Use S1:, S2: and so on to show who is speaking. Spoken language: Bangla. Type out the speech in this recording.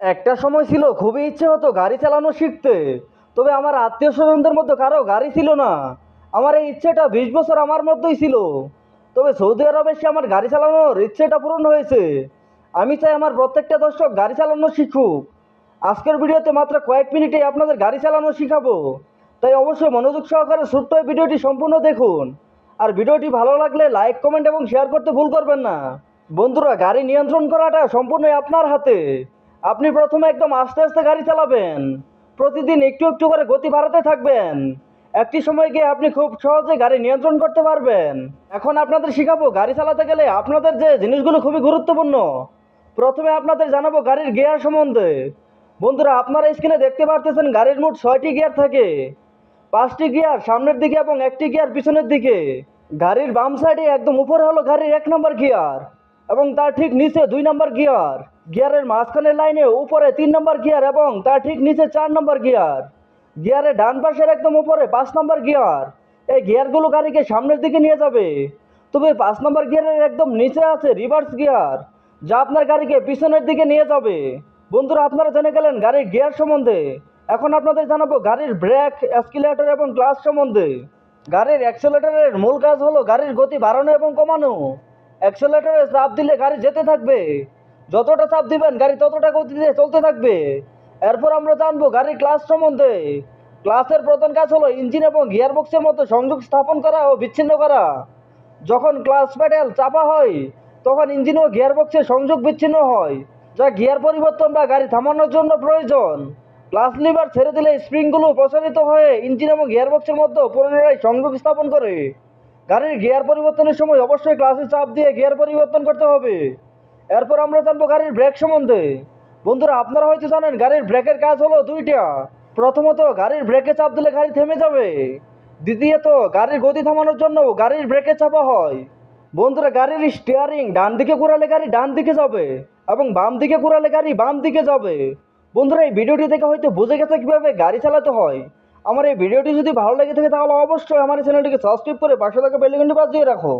S1: একটা সময় ছিল, খুবই ইচ্ছে হতো গাড়ি চালানো শিখতে। তবে আমার আত্মীয় স্বজনদের মধ্যে কারও গাড়ি ছিল না। আমার এই ইচ্ছেটা বিশ বছর আমার মধ্যেই ছিল। তবে সৌদি আরবে এসে আমার গাড়ি চালানোর ইচ্ছেটা পূরণ হয়েছে। আমি চাই আমার প্রত্যেকটা দর্শক গাড়ি চালানো শিখুক। আজকের ভিডিওতে মাত্র কয়েক মিনিটে আপনাদের গাড়ি চালানো শিখাবো। তাই অবশ্যই মনোযোগ সহকারে ছোট্ট ভিডিওটি সম্পূর্ণ দেখুন। আর ভিডিওটি ভালো লাগলে লাইক, কমেন্ট এবং শেয়ার করতে ভুল করবেন না। বন্ধুরা, গাড়ি নিয়ন্ত্রণ করাটা সম্পূর্ণই আপনার হাতে। আপনি প্রথমে একদম আস্তে আস্তে গাড়ি চালাবেন। প্রতিদিন একটু একটু করে গতি বাড়াতে থাকবেন। একটি সময় গিয়ে আপনি খুব সহজে গাড়ি নিয়ন্ত্রণ করতে পারবেন। এখন আপনাদের শিখাবো, গাড়ি চালাতে গেলে আপনাদের যে জিনিসগুলো খুবই গুরুত্বপূর্ণ। প্রথমে আপনাদের জানাব গাড়ির গিয়ার সম্বন্ধে। বন্ধুরা, আপনারা স্ক্রিনে দেখতে পারতেছেন গাড়ির মোট ছয়টি গিয়ার থাকে। পাঁচটি গিয়ার সামনের দিকে এবং একটি গিয়ার পিছনের দিকে। গাড়ির বাম সাইডে একদম উপরে হলো গাড়ির এক নম্বর গিয়ার এবং তার ঠিক নিচে দুই নম্বর গিয়ার। গিয়ারের মাঝখানের লাইনে উপরে তিন নম্বর গিয়ার এবং তার ঠিক নিচে চার নম্বর গিয়ার। গিয়ারের ডান পাশের একদম উপরে পাঁচ নম্বর গিয়ার। এই গিয়ারগুলো গাড়িকে সামনের দিকে নিয়ে যাবে। তবে পাঁচ নম্বর গিয়ারের একদম নিচে আছে রিভার্স গিয়ার, যা আপনার গাড়িকে পিছনের দিকে নিয়ে যাবে। বন্ধুরা, আপনারা জেনে গেলেন গাড়ির গিয়ার সম্বন্ধে। এখন আপনাদের জানাব গাড়ির ব্রেক অ্যাসকিলেটর এবং ক্লাস সম্বন্ধে। গাড়ির অ্যাক্সেলেটরের মূল কাজ হলো গাড়ির গতি বাড়ানো এবং কমানো। অ্যাক্সেলেটরে চাপ দিলে গাড়ি যেতে থাকবে। যতটা চাপ দিবেন, গাড়ি ততটা গতিতে চলতে থাকবে। এরপর আমরা জানব গাড়ির ক্লাস সম্বন্ধে। ক্লাসের প্রধান কাজ হলো ইঞ্জিন এবং গিয়ার বক্সের মধ্যে সংযোগ স্থাপন করা ও বিচ্ছিন্ন করা। যখন ক্লাস প্যাডেল চাপা হয়, তখন ইঞ্জিন ও গিয়ার বক্সের সংযোগ বিচ্ছিন্ন হয়, যা গিয়ার পরিবর্তন বা গাড়ি থামানোর জন্য প্রয়োজন। ক্লাস লিভার ছেড়ে দিলে স্প্রিংগুলো প্রসারিত হয়ে ইঞ্জিন এবং গিয়ার বক্সের মধ্যে পুনরায় সংযোগ স্থাপন করে। গাড়ির গিয়ার পরিবর্তনের সময় অবশ্যই ক্লাসে চাপ দিয়ে গিয়ার পরিবর্তন করতে হবে। এরপর আমরা জানব গাড়ির ব্রেক সম্বন্ধে। বন্ধুরা, আপনারা হয়তো জানেন, গাড়ির ব্রেকের কাজ হলো দুইটা। প্রথমত, গাড়ির ব্রেকে চাপ দিলে গাড়ি থেমে যাবে। দ্বিতীয়ত, গাড়ির গতি থামানোর জন্য গাড়ির ব্রেকে চাপা হয়। বন্ধুরা, গাড়ির স্টিয়ারিং ডান দিকে ঘোরালে গাড়ি ডান দিকে যাবে এবং বাম দিকে ঘোরালে গাড়ি বাম দিকে যাবে। বন্ধুরা, এই ভিডিওটি দেখে হয়তো বুঝে গেছে কীভাবে গাড়ি চালাতে হয়। আমার এই ভিডিওটি যদি ভালো লেগে থাকে তাহলে অবশ্যই আমার চ্যানেলটিকে সাবস্ক্রাইব করে পাশে থাকা বেল আইকনটি বাজিয়ে রাখো।